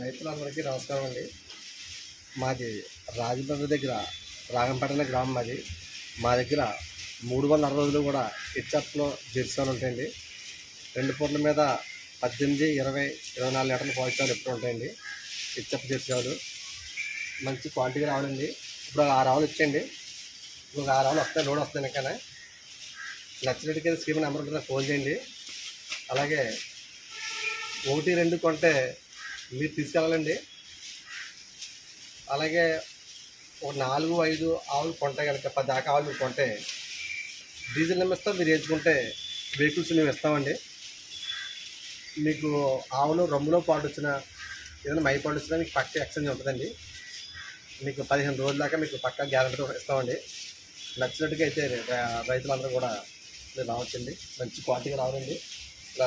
రైతులందరికీ నమస్కారం అండి. మాది రాజమండ్రి దగ్గర రాగంపేట గ్రామం మాది మా దగ్గర మూడు వందల అరవై రోజులు కూడా హెచ్ఎఫ్లో జెర్సీలు ఉంటాయండి. రెండు పూట్ల మీద పద్దెనిమిది ఇరవై ఇరవై నాలుగు లీటర్ల పోషకాలు ఎప్పుడు ఉంటాయండి. హెచ్ఎఫ్ జెర్సీలు మంచి క్వాలిటీగా రావాలండి. ఇప్పుడు ఆరు ఆవులు ఇచ్చేయండి ఇప్పుడు ఆరు ఆవులు వస్తాయి లోడ్ వస్తాయి ఇంకా నచ్చినట్టుగా స్కీమ్ నెంబర్ ఉంటుంది ఫోన్ చేయండి. అలాగే ఒకటి రెండు కొంటే మీరు తీసుకెళ్ళాలండి. అలాగే ఒక నాలుగు ఐదు ఆవులు కొంటే కనుక పది దాకా ఆవులు మీరు కొంటే డీజిల్ నిమిస్తాం మీరు వేయించుకుంటే వెహికల్స్ మేము ఇస్తామండి. మీకు ఆవులు రొమ్ములో పాటు వచ్చిన ఏదైనా మై పాటు వచ్చినా మీకు పక్క ఎక్స్చేంజ్ ఉంటుందండి. మీకు పదిహేను రోజుల దాకా మీకు పక్క గ్యారెంటీ ఇస్తామండి. నచ్చినట్టుగా అయితే రైతులందరూ కూడా మీరు రావచ్చండి. మంచి క్వాలిటీగా రావాలండి. ఇలా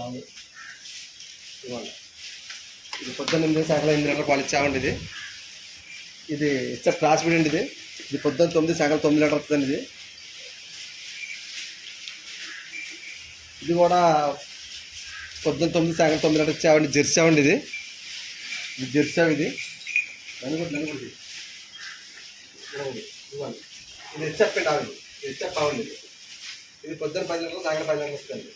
రావాలి ఇవ్వండి. ఇది పొద్దున్న ఎనిమిది శాఖలు ఎనిమిది లీటర్ పాలు ఇచ్చామండి ఇది. ఇది ఇచ్చే క్రాస్ బీడ్ అండి ఇది? ఇది పొద్దున్న తొమ్మిది శాఖలు తొమ్మిది లీటర్ వస్తుందండి ఇది. ఇది కూడా పొద్దున్న తొమ్మిది శాఖలు తొమ్మిది లీటర్ ఇచ్చామండి జెర్సీ అండి ఇది. ఇది జెర్సీ ఇది. నలుగురు నలుగురు ఇదిగోండి, ఇదిగోండి. ఇది హెచ్ఎఫ్ అండి ఆవిడ హెచ్ఎఫ్ ఇది పొద్దున్న పది గంటలు సాయంత్రం పది గంటలు వస్తుంది